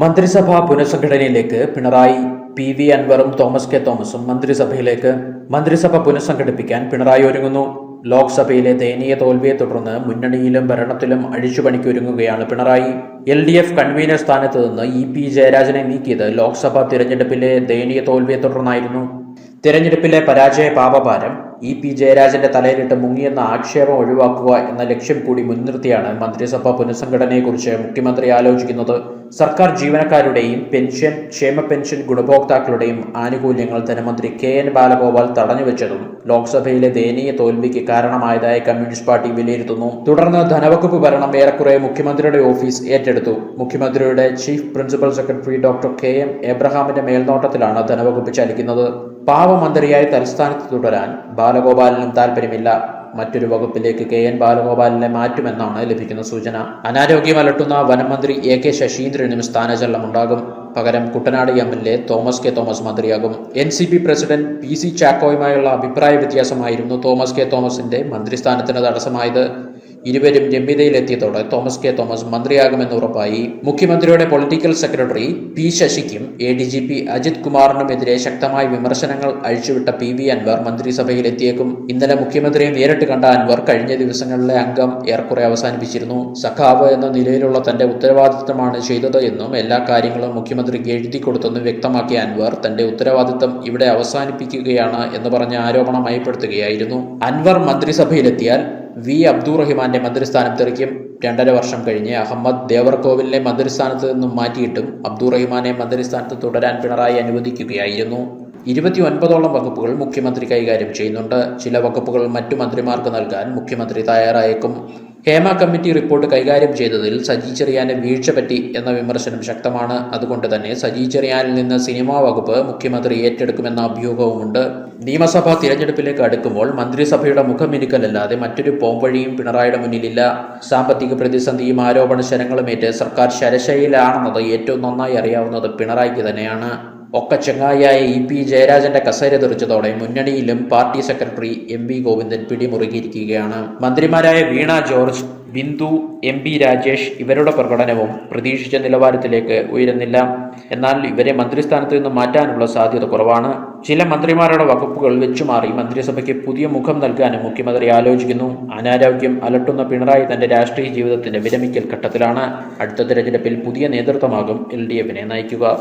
മന്ത്രിസഭാ പുനഃസംഘടനയിലേക്ക് Pinarayi P V അൻവറും തോമസ് കെ തോമസും മന്ത്രിസഭയിലേക്ക് മന്ത്രിസഭ പുനഃസംഘടിപ്പിക്കാൻ പിണറായി ഒരുങ്ങുന്നു. ലോക്സഭയിലെ ദയനീയ തോൽവിയെ തുടർന്ന് മുന്നണിയിലും ഭരണത്തിലും അഴിച്ചുപണിക്കൊരുങ്ങുകയാണ് Pinarayi. L D F convener സ്ഥാനത്ത് നിന്ന് ഇ പി ജയരാജനെ നീക്കിയത് ലോക്സഭാ തിരഞ്ഞെടുപ്പിലെ ദയനീയ തോൽവിയെ തുടർന്നായിരുന്നു. തിരഞ്ഞെടുപ്പിലെ പരാജയ പാപഭാരം ഇ പി ജയരാജന്റെ തലയിലിട്ട് മുങ്ങിയെന്ന ആക്ഷേപം ഒഴിവാക്കുക എന്ന ലക്ഷ്യം കൂടി മുൻനിർത്തിയാണ് മന്ത്രിസഭാ പുനഃസംഘടനയെക്കുറിച്ച് മുഖ്യമന്ത്രി ആലോചിക്കുന്നത്. സർക്കാർ ജീവനക്കാരുടെയും പെൻഷൻ ക്ഷേമ പെൻഷൻ ഗുണഭോക്താക്കളുടെയും ആനുകൂല്യങ്ങൾ ധനമന്ത്രി കെ എൻ ബാലഗോപാൽ തടഞ്ഞുവെച്ചതും ലോക്സഭയിലെ ദയനീയ തോൽവിക്ക് കാരണമായതായി കമ്മ്യൂണിസ്റ്റ് പാർട്ടി വിലയിരുത്തുന്നു. തുടർന്ന് ധനവകുപ്പ് ഭരണം ഏറെക്കുറെ മുഖ്യമന്ത്രിയുടെ ഓഫീസ് ഏറ്റെടുത്തു. മുഖ്യമന്ത്രിയുടെ chief principal secretary doctor K M എബ്രഹാമിന്റെ മേൽനോട്ടത്തിലാണ് ധനവകുപ്പ് ചലിക്കുന്നത്. പാവമന്ത്രിയായി തലസ്ഥാനത്ത് തുടരാൻ ബാലഗോപാലിനും താല്പര്യമില്ല മറ്റൊരു വകുപ്പിലേക്ക് കെ എൻ ബാലഗോപാലിനെ മാറ്റുമെന്നാണ് ലഭിക്കുന്ന സൂചന. അനാരോഗ്യം അലട്ടുന്ന വനമന്ത്രി എ കെ ശശീന്ദ്രനും സ്ഥാനചലനമുണ്ടാകും. പകരം Kuttanad M L A Thomas K Thomas മന്ത്രിയാകും. N C P president P C ചാക്കോയുമായുള്ള അഭിപ്രായ വ്യത്യാസമായിരുന്നു തോമസ് കെ തോമസിന്റെ മന്ത്രിസ്ഥാനത്തിന് തടസ്സമായത്. ഇരുവരും രമ്യതയിലെത്തിയതോടെ തോമസ് കെ. തോമസ് മന്ത്രിയാകുമെന്ന് ഉറപ്പായി. മുഖ്യമന്ത്രിയുടെ political secretary P ശശിക്കും A D G P Ajith കുമാറിനുമെതിരെ ശക്തമായ വിമർശനങ്ങൾ അഴിച്ചുവിട്ട പി വി അൻവർ മന്ത്രിസഭയിലെത്തിയേക്കും. ഇന്നലെ മുഖ്യമന്ത്രിയെ നേരിട്ട് കണ്ട അൻവർ കഴിഞ്ഞ ദിവസങ്ങളിലെ അംഗം ഏറെക്കുറെ അവസാനിപ്പിച്ചിരുന്നു. സഖാവ് എന്ന നിലയിലുള്ള തന്റെ ഉത്തരവാദിത്തമാണ് ചെയ്തത് എന്നും എല്ലാ കാര്യങ്ങളും മുഖ്യമന്ത്രിക്ക് എഴുതി കൊടുത്തെന്നും വ്യക്തമാക്കിയ അൻവർ തന്റെ ഉത്തരവാദിത്തം ഇവിടെ അവസാനിപ്പിക്കുകയാണ് എന്ന് പറഞ്ഞ ആരോപണം മയപ്പെടുത്തുകയായിരുന്നു അൻവർ മന്ത്രിസഭയിലെത്തിയാൽ വി അബ്ദുറഹിമാന്റെ മന്ത്രിസ്ഥാനം തെറിക്കും. രണ്ടര വർഷം കഴിഞ്ഞ് അഹമ്മദ് ദേവർകോവിലിനെ മന്ത്രിസ്ഥാനത്ത് നിന്നും മാറ്റിയിട്ടും അബ്ദുറഹിമാനെ മന്ത്രിസ്ഥാനത്ത് തുടരാൻ പിണറായി അനുവദിക്കുകയായിരുന്നു. ഇരുപത്തി ഒൻപതോളം വകുപ്പുകൾ മുഖ്യമന്ത്രി കൈകാര്യം ചെയ്യുന്നുണ്ട്. ചില വകുപ്പുകൾ മറ്റു മന്ത്രിമാർക്ക് നൽകാൻ മുഖ്യമന്ത്രി തയ്യാറായേക്കും. ഹേമ കമ്മിറ്റി റിപ്പോർട്ട് കൈകാര്യം ചെയ്തതിൽ സജി ചെറിയാന്റെ വീഴ്ച പറ്റി എന്ന വിമർശനം ശക്തമാണ്. അതുകൊണ്ട് തന്നെ സജി ചെറിയാനിൽ നിന്ന് സിനിമാ വകുപ്പ് മുഖ്യമന്ത്രി ഏറ്റെടുക്കുമെന്ന അഭ്യൂഹവുമുണ്ട്. നിയമസഭാ തിരഞ്ഞെടുപ്പിലേക്ക് അടുക്കുമ്പോൾ മന്ത്രിസഭയുടെ മുഖമിനുക്കലല്ലാതെ മറ്റൊരു പോംവഴിയും പിണറായിയുടെ മുന്നിലില്ല. സാമ്പത്തിക പ്രതിസന്ധിയും ആരോപണ ശരങ്ങളുമേറ്റ് സർക്കാർ ശരശയിലാണെന്നത് ഏറ്റവും നന്നായി അറിയാവുന്നത് പിണറായിക്ക് തന്നെയാണ്. ഒക്കെ ചെങ്ങായിയായ ഇ പി ജയരാജന്റെ കസേര തെറിച്ചതോടെ മുന്നണിയിലും party secretary M V Govindan പിടിമുറുകിയിരിക്കുകയാണ്. മന്ത്രിമാരായ വീണ ജോർജ് ബിന്ദു എം പി രാജേഷ് ഇവരുടെ പ്രകടനവും പ്രതീക്ഷിച്ച നിലവാരത്തിലേക്ക് ഉയരുന്നില്ല. എന്നാൽ ഇവരെ മന്ത്രിസ്ഥാനത്ത് നിന്ന് മാറ്റാനുള്ള സാധ്യത കുറവാണ്. ചില മന്ത്രിമാരുടെ വകുപ്പുകൾ വെച്ചുമാറി മന്ത്രിസഭയ്ക്ക് പുതിയ മുഖം നൽകാനും മുഖ്യമന്ത്രി ആലോചിക്കുന്നു. അനാരോഗ്യം അലട്ടുന്ന പിണറായി തന്റെ രാഷ്ട്രീയ ജീവിതത്തിന്റെ വിരമിക്കൽ ഘട്ടത്തിലാണ്. അടുത്ത തിരഞ്ഞെടുപ്പിൽ പുതിയ നേതൃത്വമാകും എൽ ഡി എഫിനെ നയിക്കുക.